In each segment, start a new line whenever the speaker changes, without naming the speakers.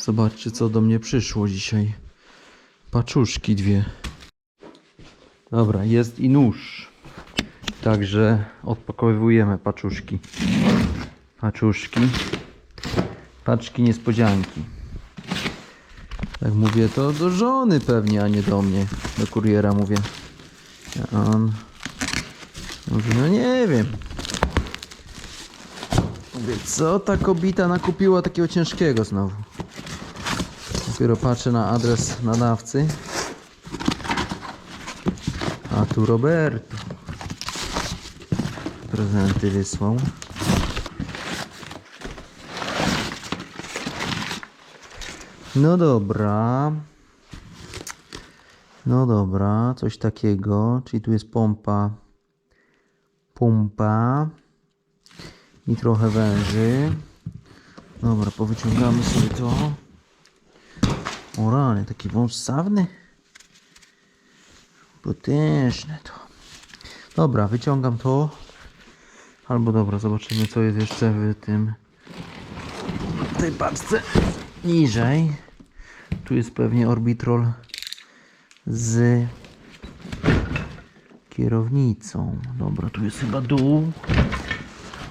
Zobaczcie, co do mnie przyszło dzisiaj. Paczuszki dwie. Dobra, jest i nóż. Także odpakowujemy paczuszki. Paczuszki. Paczki niespodzianki. Jak mówię, to do żony pewnie, a nie do mnie. Do kuriera mówię. A on mówi, no nie wiem. Mówię, co ta kobita nakupiła takiego ciężkiego znowu? Dopiero patrzę na adres nadawcy. A tu Roberto. Prezenty wysłał. No dobra. No dobra, coś takiego. Czyli tu jest pompa. Pompa. I trochę węży. Dobra, powyciągamy sobie to. O rany, taki wąż sawny. Potężne to. Dobra, wyciągam to. Albo dobra, zobaczymy co jest jeszcze w tym w tej paczce niżej. Tu jest pewnie orbitrol z kierownicą. Dobra, tu jest chyba dół.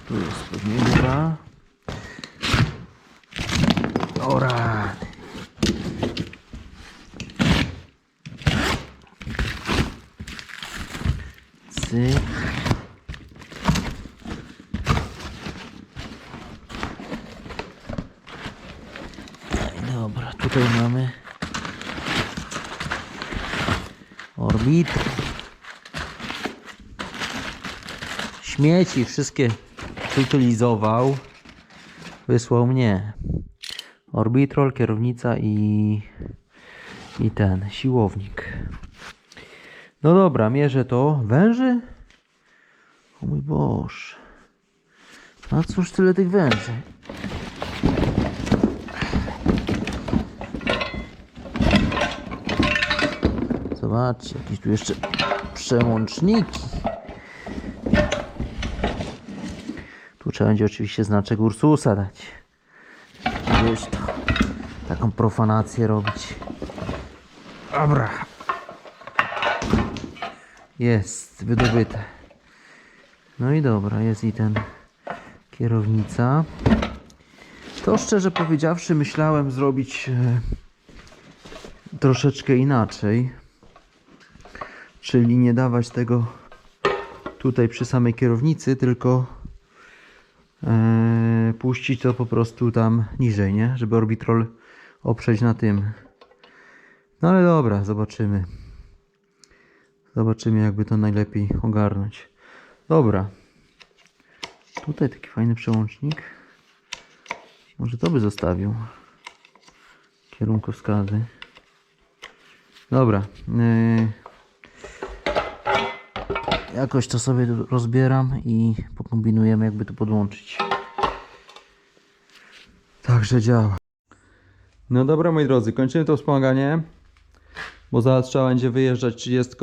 Tu jest pewnie góra. Ora. Cyk. Dobra, tutaj mamy orbit. Śmieci wszystkie wyutylizował. Wysłał mnie. Orbitrol, kierownica i, i ten siłownik. No dobra, mierzę to. Węży? O mój Boże. A cóż tyle tych węży? Zobaczcie, jakieś tu jeszcze przełączniki. Tu trzeba będzie oczywiście znaczek Ursusa dać. Wiesz to. Taką profanację robić. Dobra. Jest wydobyte. No i dobra, jest i ten kierownica. To szczerze powiedziawszy myślałem zrobić e, troszeczkę inaczej. Czyli nie dawać tego tutaj przy samej kierownicy, tylko e, puścić to po prostu tam niżej, nie? Żeby orbitrol oprzeć na tym. No ale dobra, zobaczymy. Zobaczymy, jakby to najlepiej ogarnąć. Dobra. Tutaj taki fajny przełącznik. Może to by zostawił. Kierunkowskazy. Dobra. Yy, jakoś to sobie rozbieram i pokombinujemy, jakby to podłączyć. Także działa. No dobra, moi drodzy, kończymy to wspomaganie, bo zaraz trzeba będzie wyjeżdżać 30,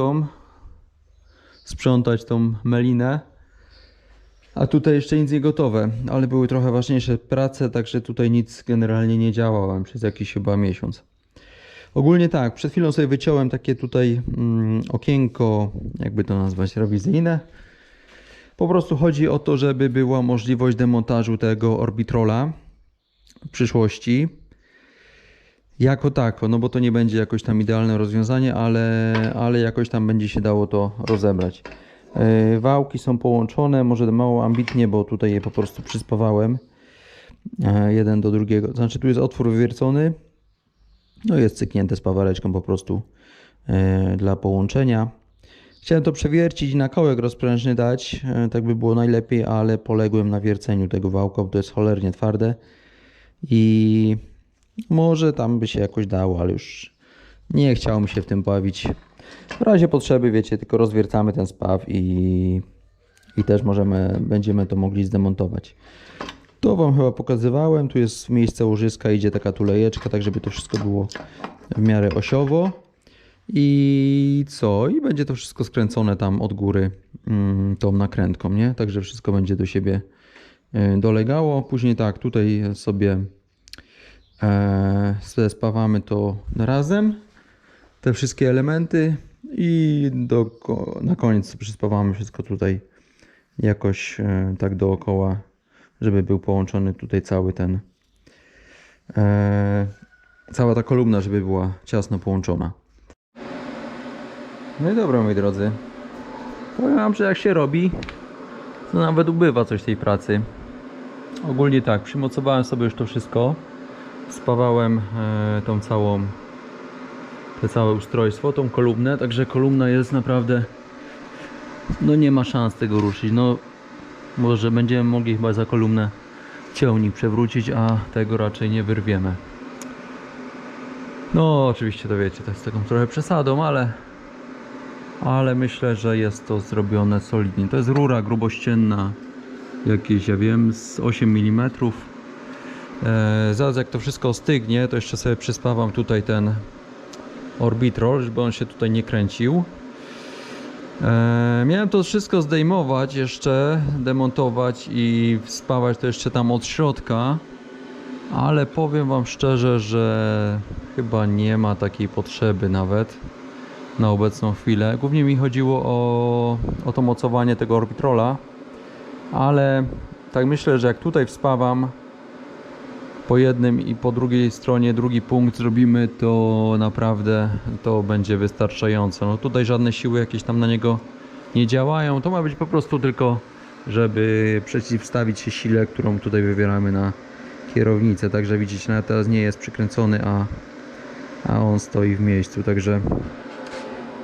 sprzątać tą melinę. A tutaj jeszcze nic nie gotowe, ale były trochę ważniejsze prace, także tutaj nic generalnie nie działałem przez jakiś chyba miesiąc. Ogólnie tak, przed chwilą sobie wyciąłem takie tutaj mm, okienko, jakby to nazwać, rewizyjne. Po prostu chodzi o to, żeby była możliwość demontażu tego orbitrola w przyszłości. Jako tako, no bo to nie będzie jakoś tam idealne rozwiązanie, ale, ale jakoś tam będzie się dało to rozebrać. Yy, Wałki są połączone, może mało ambitnie, bo tutaj je po prostu przyspawałem e, jeden do drugiego. Znaczy tu jest otwór wywiercony, no jest cyknięte z pawareczką po prostu e, dla połączenia. Chciałem to przewiercić i na kołek rozprężny dać, e, tak by było najlepiej, ale poległem na wierceniu tego wałka, bo to jest cholernie twarde i może tam by się jakoś dało, ale już nie chciało mi się w tym bawić. W razie potrzeby, wiecie, tylko rozwiercamy ten spaw i, i też możemy, będziemy to mogli zdemontować. To Wam chyba pokazywałem. Tu jest miejsce łożyska, idzie taka tulejeczka, tak żeby to wszystko było w miarę osiowo. I co? I będzie to wszystko skręcone tam od góry mm, tą nakrętką, nie? Także wszystko będzie do siebie y, dolegało. Później tak, tutaj sobie zespawamy to razem, te wszystkie elementy i do, na koniec przyspawamy wszystko tutaj jakoś e, tak dookoła, żeby był połączony tutaj cały ten e, cała ta kolumna, żeby była ciasno połączona. No i dobra moi drodzy. Powiem wam, że jak się robi, to nawet ubywa coś tej pracy. Ogólnie tak, przymocowałem sobie już to wszystko. Spawałem e, tą całą te całe ustrojstwo, tą kolumnę, także kolumna jest naprawdę no nie ma szans tego ruszyć. No może będziemy mogli chyba za kolumnę ciągnik przewrócić, a tego raczej nie wyrwiemy. No oczywiście to wiecie, to jest taką trochę przesadą, ale ale myślę, że jest to zrobione solidnie. To jest rura grubościenna, jakieś, ja wiem, z 8 mm. E, zaraz jak to wszystko ostygnie, to jeszcze sobie przyspawam tutaj ten orbitrol, żeby on się tutaj nie kręcił. E, miałem to wszystko zdejmować jeszcze, demontować i spawać to jeszcze tam od środka, ale powiem Wam szczerze, że chyba nie ma takiej potrzeby nawet na obecną chwilę. Głównie mi chodziło o, o to mocowanie tego orbitrola, ale tak myślę, że jak tutaj wspawam po jednym i po drugiej stronie drugi punkt zrobimy, to naprawdę to będzie wystarczające. No tutaj żadne siły jakieś tam na niego nie działają. To ma być po prostu tylko, żeby przeciwstawić się sile, którą tutaj wywieramy na kierownicę. Także widzicie, nawet teraz nie jest przykręcony, a, a on stoi w miejscu. Także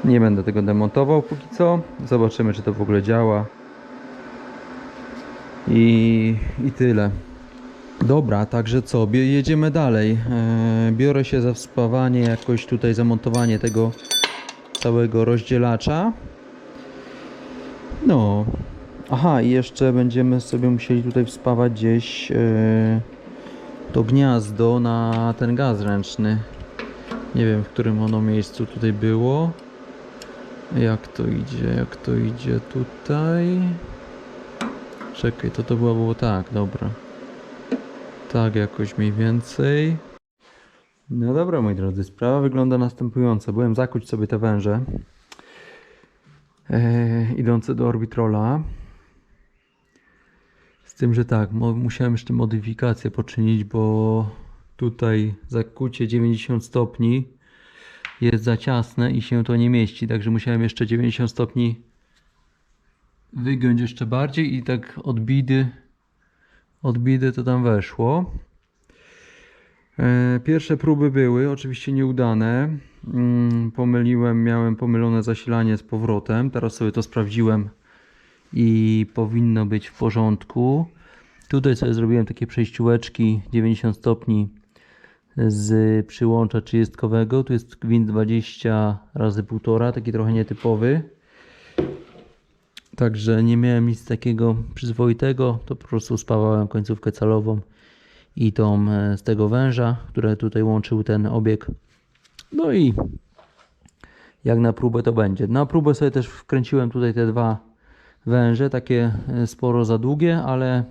nie będę tego demontował póki co. Zobaczymy, czy to w ogóle działa. I, i tyle. Dobra, także co? Jedziemy dalej. E, biorę się za wspawanie, jakoś tutaj zamontowanie tego całego rozdzielacza. No. Aha, i jeszcze będziemy sobie musieli tutaj wspawać gdzieś e, to gniazdo na ten gaz ręczny. Nie wiem, w którym ono miejscu tutaj było. Jak to idzie, jak to idzie tutaj. Czekaj, to to było, było tak, dobra. Tak, jakoś mniej więcej. No dobra, moi drodzy, sprawa wygląda następująco. Byłem zakuć sobie te węże e, idące do orbitrola. Z tym, że tak, musiałem jeszcze modyfikację poczynić, bo tutaj zakucie 90 stopni jest za ciasne i się to nie mieści, także musiałem jeszcze 90 stopni wygiąć jeszcze bardziej i tak od bidy, od bidy to tam weszło. E, Pierwsze próby były oczywiście nieudane. Mm, Pomyliłem, miałem pomylone zasilanie z powrotem. Teraz sobie to sprawdziłem i powinno być w porządku. Tutaj sobie zrobiłem takie przejścióweczki 90 stopni z przyłącza 30. Tu jest gwint 20 razy 1,5, taki trochę nietypowy. Także nie miałem nic takiego przyzwoitego, to po prostu spawałem końcówkę calową i tą e, z tego węża, które tutaj łączył ten obieg. No i jak na próbę to będzie. Na próbę sobie też wkręciłem tutaj te dwa węże, takie e, sporo za długie, ale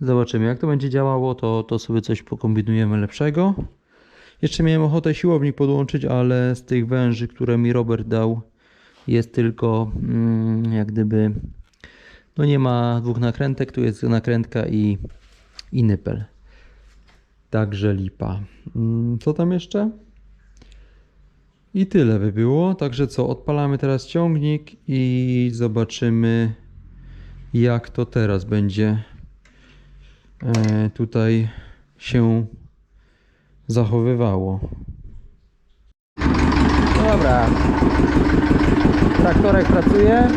zobaczymy jak to będzie działało, to, to sobie coś pokombinujemy lepszego. Jeszcze miałem ochotę siłownik podłączyć, ale z tych węży, które mi Robert dał, jest tylko mm, jak gdyby no nie ma dwóch nakrętek, tu jest nakrętka i, i nypel. Także lipa. Mm, Co tam jeszcze? I tyle by było. Także co, odpalamy teraz ciągnik i zobaczymy jak to teraz będzie e, tutaj się zachowywało. Dobra. Traktorek pracuje.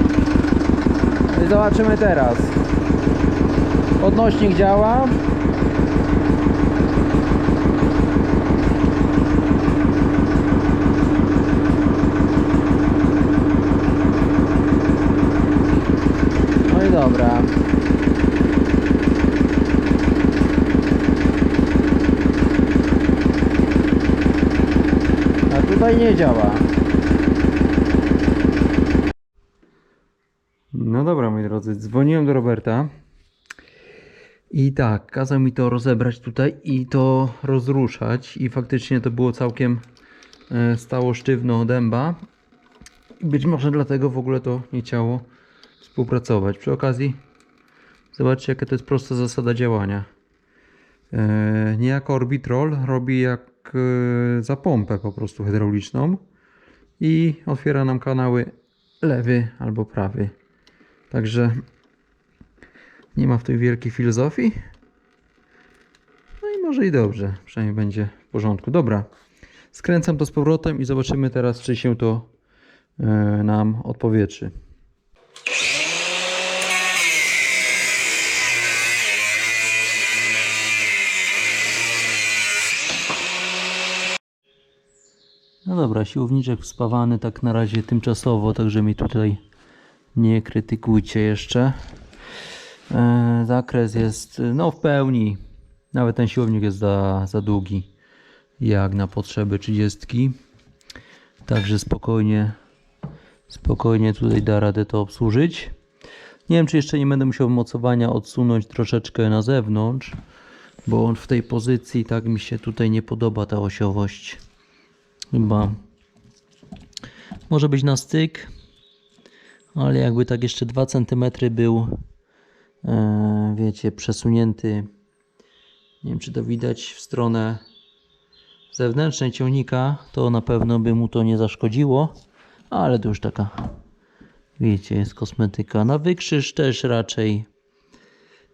I zobaczymy teraz. Podnośnik działa. No i dobra. A tutaj nie działa. No dobra, moi drodzy, dzwoniłem do Roberta. I tak, kazał mi to rozebrać tutaj i to rozruszać i faktycznie to było całkiem e, stało sztywno dęba. Być może dlatego w ogóle to nie chciało współpracować. Przy okazji zobaczcie jaka to jest prosta zasada działania. E, niejako Orbitrol robi jak e, za pompę po prostu hydrauliczną i otwiera nam kanały lewy albo prawy. Także nie ma w tej wielkiej filozofii. No i może i dobrze, przynajmniej będzie w porządku. Dobra, skręcam to z powrotem i zobaczymy teraz, czy się to e, nam odpowietrzy. No dobra, siłowniczek spawany tak na razie tymczasowo, także mi tutaj nie krytykujcie jeszcze. E, zakres jest no w pełni. Nawet ten siłownik jest za, za długi jak na potrzeby 30. Także spokojnie spokojnie tutaj da radę to obsłużyć. Nie wiem czy jeszcze nie będę musiał mocowania odsunąć troszeczkę na zewnątrz, bo on w tej pozycji tak mi się tutaj nie podoba ta osiowość. Chyba może być na styk, ale jakby tak jeszcze 2 cm był e, wiecie, przesunięty. Nie wiem, czy to widać w stronę zewnętrznej ciągnika, to na pewno by mu to nie zaszkodziło, ale to już taka, wiecie, jest kosmetyka. Na wykrzyż też raczej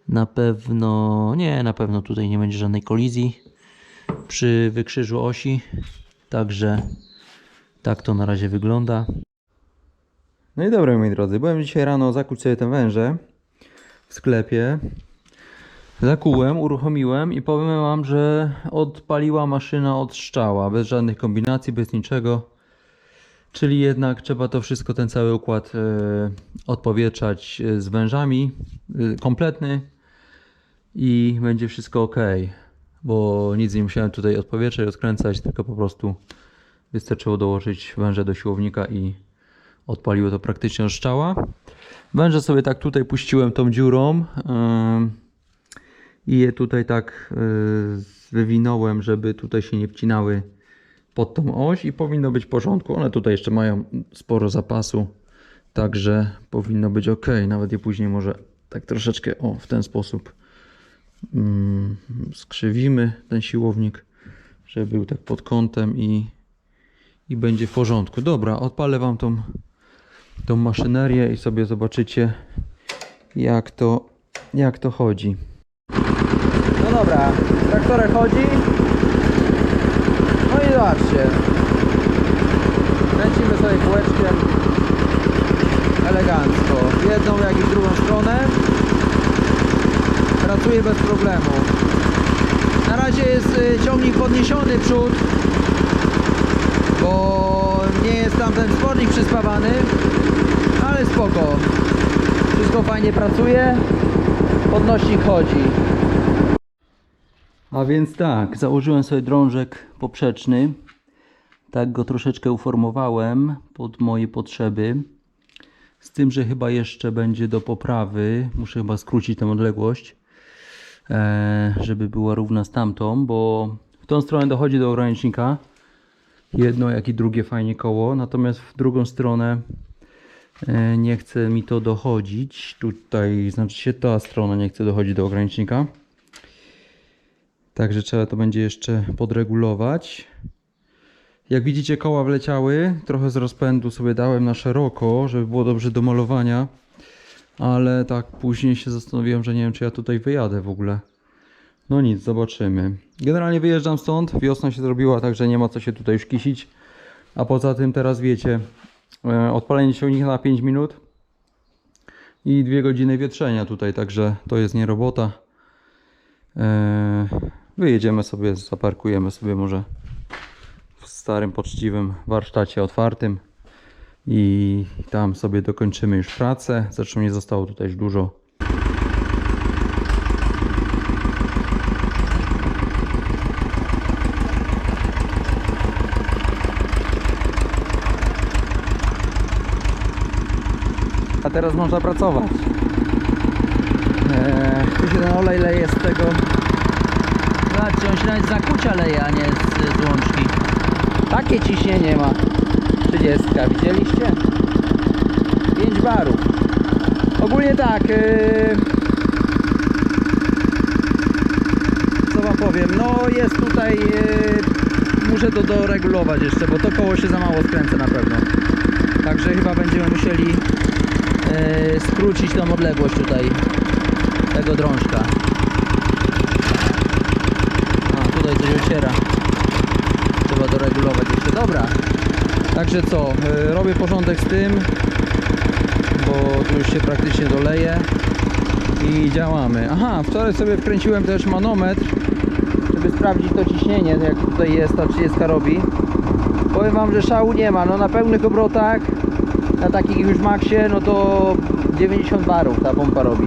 na pewno, nie, na pewno tutaj nie będzie żadnej kolizji przy wykrzyżu osi, także tak to na razie wygląda. No i dobra, moi drodzy, byłem dzisiaj rano zakuć sobie te węże w sklepie. Zakułem, uruchomiłem i powiem wam, że odpaliła maszyna od szczała, bez żadnych kombinacji, bez niczego. Czyli jednak trzeba to wszystko, ten cały układ e, odpowietrzać e, z wężami, e, kompletny i będzie wszystko ok. Bo nic nie musiałem tutaj odpowietrzać, odkręcać, tylko po prostu wystarczyło dołożyć węże do siłownika i odpaliło to praktycznie od szczała. Węże sobie tak tutaj puściłem tą dziurą ym, i je tutaj tak y, wywinąłem, żeby tutaj się nie wcinały pod tą oś i powinno być w porządku. One tutaj jeszcze mają sporo zapasu, także powinno być ok. Nawet je później może tak troszeczkę o w ten sposób mm, skrzywimy ten siłownik, żeby był tak pod kątem i, i będzie w porządku. Dobra, odpalę Wam tą, tą maszynerię i sobie zobaczycie jak to, jak to chodzi. No dobra, traktorek chodzi. No i zobaczcie. Kręcimy sobie kółeczkiem elegancko. W jedną jak i w drugą stronę. Pracuje bez problemu. Na razie jest y, ciągnik podniesiony przód, bo nie jest tam ten spornik przyspawany, ale spoko. Wszystko fajnie pracuje, podnośnik chodzi. A więc tak, założyłem sobie drążek poprzeczny. Tak go troszeczkę uformowałem pod moje potrzeby. Z tym, że chyba jeszcze będzie do poprawy. Muszę chyba skrócić tę odległość, e, żeby była równa z tamtą, bo w tą stronę dochodzi do ogranicznika. Jedno, jak i drugie fajnie koło. Natomiast w drugą stronę e, nie chce mi to dochodzić. Tutaj, znaczy się ta strona nie chce dochodzić do ogranicznika. Także trzeba to będzie jeszcze podregulować. Jak widzicie koła wleciały, trochę z rozpędu sobie dałem na szeroko, żeby było dobrze do malowania. Ale tak później się zastanowiłem, że nie wiem czy ja tutaj wyjadę w ogóle. No nic, zobaczymy. Generalnie wyjeżdżam stąd, wiosna się zrobiła, także nie ma co się tutaj już kisić. A poza tym teraz wiecie, e, odpalenie silnika na 5 minut i 2 godziny wietrzenia tutaj, także to jest nie robota. Eee, Wyjedziemy sobie, zaparkujemy sobie może w starym, poczciwym warsztacie otwartym i tam sobie dokończymy już pracę. Zresztą nie zostało tutaj już dużo. Teraz można pracować. Eee, tu się ten olej leje z tego.
Zobaczcie, on się nawet zakucia leje, a nie z, z łączki.
Takie ciśnienie ma. 30, widzieliście? 5 barów. Ogólnie tak. Yy... Powiem? No jest tutaj. Yy... Muszę to doregulować jeszcze, bo to koło się za mało skręca na pewno. Także chyba będziemy musieli skrócić tą odległość tutaj tego drążka. A tutaj coś ociera. Trzeba doregulować jeszcze. Dobra. Także co, y, robię porządek z tym, bo tu już się praktycznie doleje i działamy. Aha, wczoraj sobie wkręciłem też manometr, żeby sprawdzić to ciśnienie, jak tutaj jest, ta 30 robi. Powiem wam, że szału nie ma, no na pełnych obrotach, na takich już maksie, no to 90 barów ta pompa robi.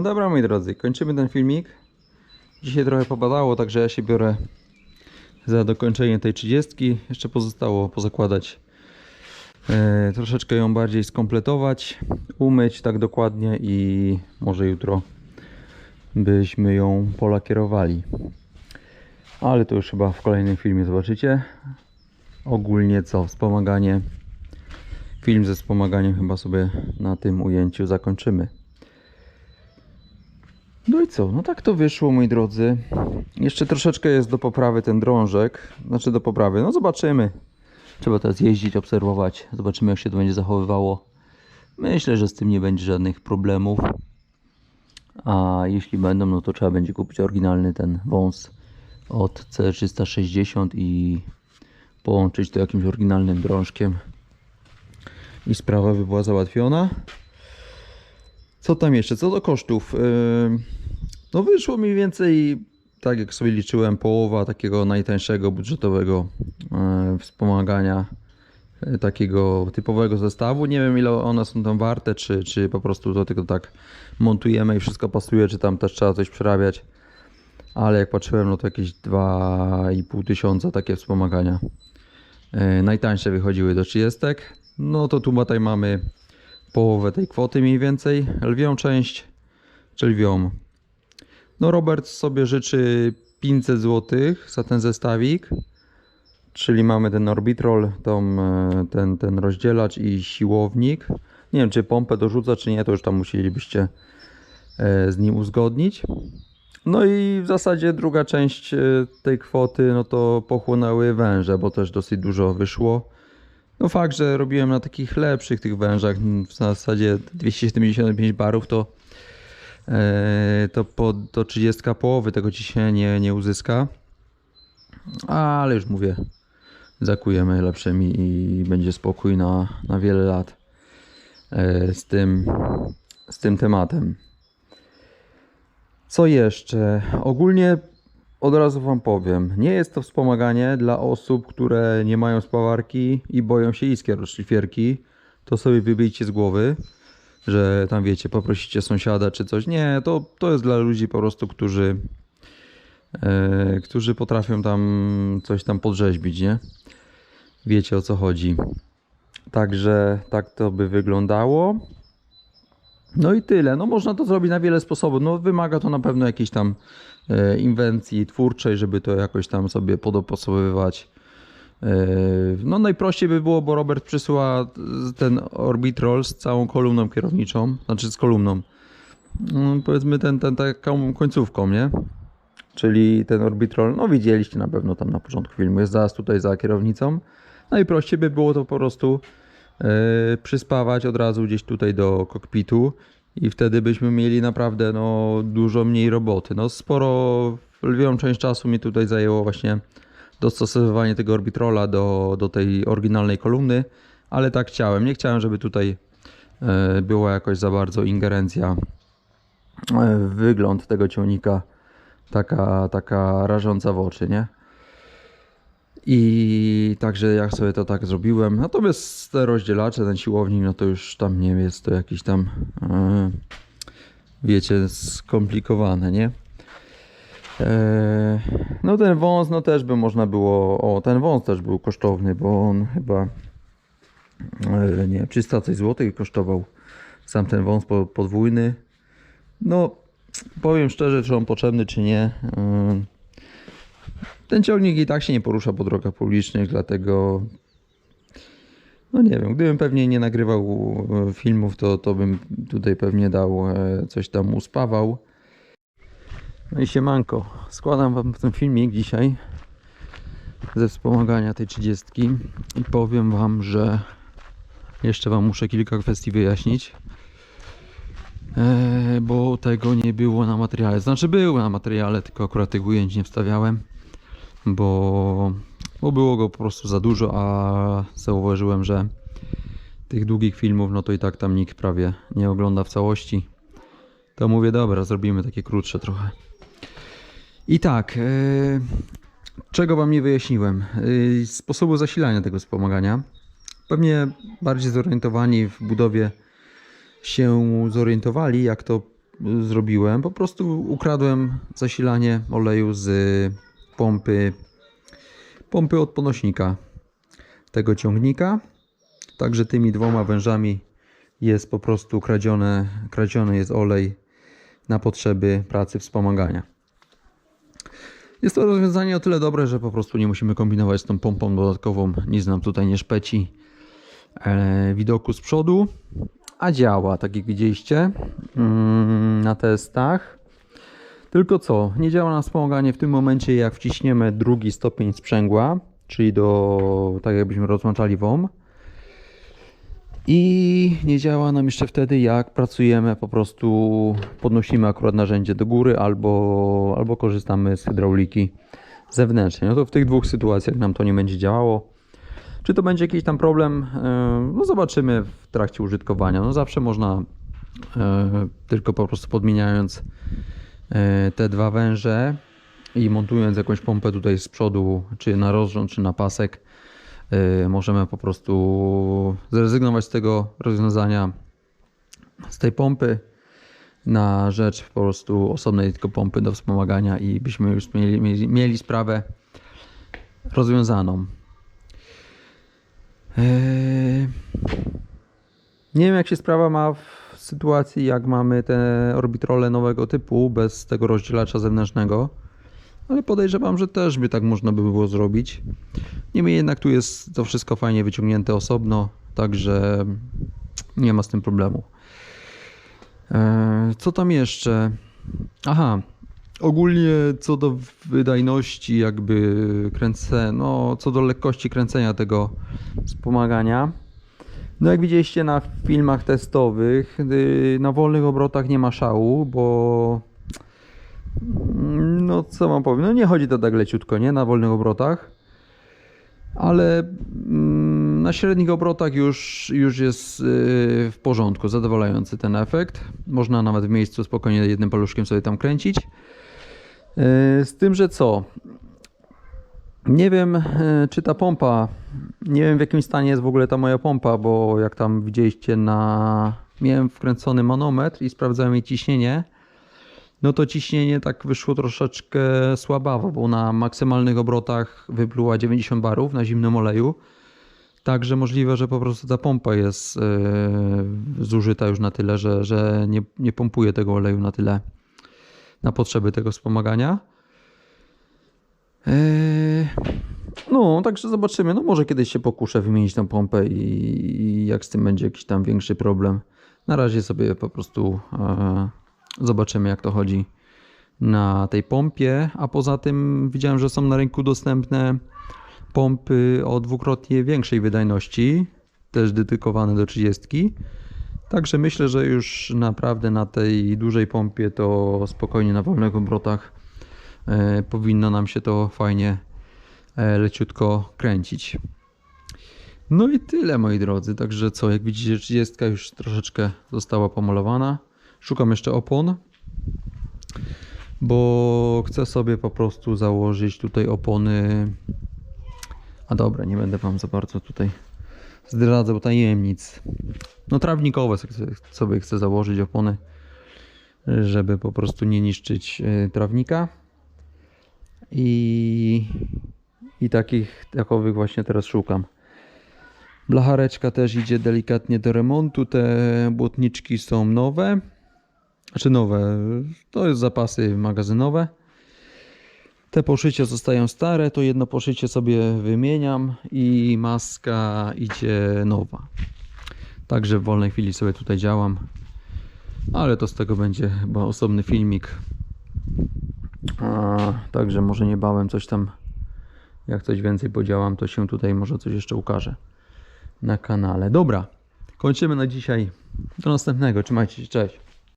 No dobra moi drodzy, kończymy ten filmik. Dzisiaj trochę popadało, także ja się biorę za dokończenie tej 30. Jeszcze pozostało pozakładać e, troszeczkę ją bardziej skompletować, umyć tak dokładnie i może jutro byśmy ją polakierowali. Ale to już chyba w kolejnym filmie zobaczycie. Ogólnie co, wspomaganie. Film ze wspomaganiem chyba sobie na tym ujęciu zakończymy. No i co? No tak to wyszło, moi drodzy. Jeszcze troszeczkę jest do poprawy ten drążek. Znaczy do poprawy. No zobaczymy.
Trzeba teraz jeździć, obserwować. Zobaczymy, jak się to będzie zachowywało. Myślę, że z tym nie będzie żadnych problemów. A jeśli będą, no to trzeba będzie kupić oryginalny ten wąs od C360 i połączyć to jakimś oryginalnym drążkiem.
I sprawa by była załatwiona. Co tam jeszcze? Co do kosztów. Yy, No wyszło mniej więcej, tak jak sobie liczyłem, połowa takiego najtańszego budżetowego yy, wspomagania yy, takiego typowego zestawu. Nie wiem ile one są tam warte, czy, czy po prostu to tylko tak montujemy i wszystko pasuje, czy tam też trzeba coś przerabiać. Ale jak patrzyłem, no to jakieś 2,5 tysiąca takie wspomagania. Yy, Najtańsze wychodziły do 30. No to tu tutaj mamy połowę tej kwoty mniej więcej. Lwią część, czy lwią. No Robert sobie życzy 500 zł za ten zestawik. Czyli mamy ten orbitrol, tą, e, ten, ten rozdzielacz i siłownik. Nie wiem czy pompę dorzuca czy nie, to już tam musielibyście e, z nim uzgodnić. No i w zasadzie druga część e, tej kwoty, no to pochłonęły węże, bo też dosyć dużo wyszło. No fakt, że robiłem na takich lepszych tych wężach, w zasadzie 275 barów, to, to po do 30 połowy tego ci się nie, nie uzyska. Ale już mówię, zakujemy lepszymi i będzie spokój na, na wiele lat e, z tym, z tym tematem. Co jeszcze? Ogólnie od razu Wam powiem, nie jest to wspomaganie dla osób, które nie mają spawarki i boją się iskier od szlifierki. To sobie wybijcie z głowy, że tam wiecie, poprosicie sąsiada czy coś. Nie, to, to jest dla ludzi po prostu, którzy, e, którzy potrafią tam coś tam podrzeźbić, nie? Wiecie o co chodzi. Także tak to by wyglądało. No i tyle. No można to zrobić na wiele sposobów. No wymaga to na pewno jakiejś tam e, inwencji twórczej, żeby to jakoś tam sobie podopasowywać. E, no najprościej by było, bo Robert przysyła ten Orbitrol z całą kolumną kierowniczą, znaczy z kolumną. No, powiedzmy ten, ten taką końcówką, nie? Czyli ten Orbitrol, no widzieliście na pewno tam na początku filmu, jest zaraz tutaj za kierownicą. Najprościej by było to po prostu e, przyspawać od razu gdzieś tutaj do kokpitu i wtedy byśmy mieli naprawdę no, dużo mniej roboty. No sporo, lwią część czasu mi tutaj zajęło właśnie dostosowywanie tego orbitrola do, do tej oryginalnej kolumny, ale tak chciałem. Nie chciałem, żeby tutaj e, była jakoś za bardzo ingerencja e, w wygląd tego ciągnika, taka, taka rażąca w oczy, nie? I także ja sobie to tak zrobiłem. Natomiast te rozdzielacze, ten siłownik, no to już tam nie jest to jakiś tam, e, wiecie, skomplikowane, nie? E, no ten wąs, no też by można było, o ten wąs też był kosztowny, bo on chyba, e, nie wiem, 300 coś złotych kosztował sam ten wąs po- podwójny. No, powiem szczerze, czy on potrzebny, czy nie. E, ten ciągnik i tak się nie porusza po drogach publicznych, dlatego no nie wiem, gdybym pewnie nie nagrywał filmów, to, to bym tutaj pewnie dał coś tam uspawał. No i siemanko, składam wam ten filmik dzisiaj ze wspomagania tej 30 i powiem wam, że jeszcze wam muszę kilka kwestii wyjaśnić. E, bo tego nie było na materiale. Znaczy było na materiale, tylko akurat tych ujęć nie wstawiałem bo, bo było go po prostu za dużo, a zauważyłem, że tych długich filmów, no to i tak tam nikt prawie nie ogląda w całości. To mówię, dobra, zrobimy takie krótsze trochę. I tak, e, czego wam nie wyjaśniłem? E, sposobu zasilania tego wspomagania. Pewnie bardziej zorientowani w budowie się zorientowali, jak to y, zrobiłem. Po prostu ukradłem zasilanie oleju z pompy, pompy od ponośnika tego ciągnika. Także tymi dwoma wężami jest po prostu kradzione, kradziony jest olej na potrzeby pracy wspomagania. Jest to rozwiązanie o tyle dobre, że po prostu nie musimy kombinować z tą pompą dodatkową. Nic nam tutaj nie szpeci e, widoku z przodu. A działa, tak jak widzieliście mm, na testach. Tylko co, nie działa nam wspomaganie w tym momencie, jak wciśniemy drugi stopień sprzęgła, czyli do tak jakbyśmy rozłączali WOM. I nie działa nam jeszcze wtedy, jak pracujemy, po prostu podnosimy akurat narzędzie do góry albo, albo korzystamy z hydrauliki zewnętrznej. No to w tych dwóch sytuacjach nam to nie będzie działało. Czy to będzie jakiś tam problem? Yy, No zobaczymy w trakcie użytkowania. No zawsze można yy, tylko po prostu podmieniając yy, te dwa węże i montując jakąś pompę tutaj z przodu, czy na rozrząd, czy na pasek, możemy po prostu zrezygnować z tego rozwiązania, z tej pompy na rzecz po prostu osobnej tylko pompy do wspomagania i byśmy już mieli, mieli, mieli sprawę rozwiązaną. Eee, Nie wiem jak się sprawa ma w sytuacji jak mamy te orbitrole nowego typu bez tego rozdzielacza zewnętrznego, ale podejrzewam, że też by tak można by było zrobić. Niemniej jednak tu jest to wszystko fajnie wyciągnięte osobno, także nie ma z tym problemu. Eee, Co tam jeszcze? Aha, ogólnie co do wydajności, jakby kręcę, no co do lekkości kręcenia tego wspomagania. No jak widzieliście na filmach testowych, na wolnych obrotach nie ma szału, bo no co mam powiem, no nie chodzi to tak leciutko, nie, na wolnych obrotach, ale mm, na średnich obrotach już, już jest yy, w porządku, zadowalający ten efekt. Można nawet w miejscu spokojnie jednym paluszkiem sobie tam kręcić. Yy, Z tym, że co? Nie wiem, e, czy ta pompa, nie wiem w jakim stanie jest w ogóle ta moja pompa, bo jak tam widzieliście na... Miałem wkręcony manometr i sprawdzałem jej ciśnienie. No to ciśnienie tak wyszło troszeczkę słabawo, bo na maksymalnych obrotach wypluła 90 barów na zimnym oleju. Także możliwe, że po prostu ta pompa jest e, zużyta już na tyle, że, że nie, nie pompuje tego oleju na tyle na potrzeby tego wspomagania. Eee, No, także zobaczymy. No może kiedyś się pokuszę wymienić tą pompę i, i jak z tym będzie jakiś tam większy problem. Na razie sobie po prostu e, zobaczymy jak to chodzi na tej pompie, a poza tym widziałem, że są na rynku dostępne pompy o dwukrotnie większej wydajności, też dedykowane do 30. Także myślę, że już naprawdę na tej dużej pompie to spokojnie na wolnych obrotach e, powinno nam się to fajnie e, leciutko kręcić. No i tyle moi drodzy, także co, jak widzicie 30 już troszeczkę została pomalowana. Szukam jeszcze opon, bo chcę sobie po prostu założyć tutaj opony. A dobra, nie będę wam za bardzo tutaj zdradzał tajemnic. No trawnikowe sobie- chcę założyć opony, żeby po prostu nie niszczyć e, trawnika. I, i takich takowych właśnie teraz szukam. Blachareczka też idzie delikatnie do remontu. Te błotniczki są nowe. Znaczy nowe, to jest zapasy magazynowe. Te poszycie zostają stare, to jedno poszycie sobie wymieniam i maska idzie nowa. Także w wolnej chwili sobie tutaj działam. Ale to z tego będzie chyba osobny filmik. A, także może niebawem coś tam, jak coś więcej podziałam, to się tutaj może coś jeszcze ukaże na kanale. Dobra, kończymy na dzisiaj. Do następnego. Trzymajcie się, cześć.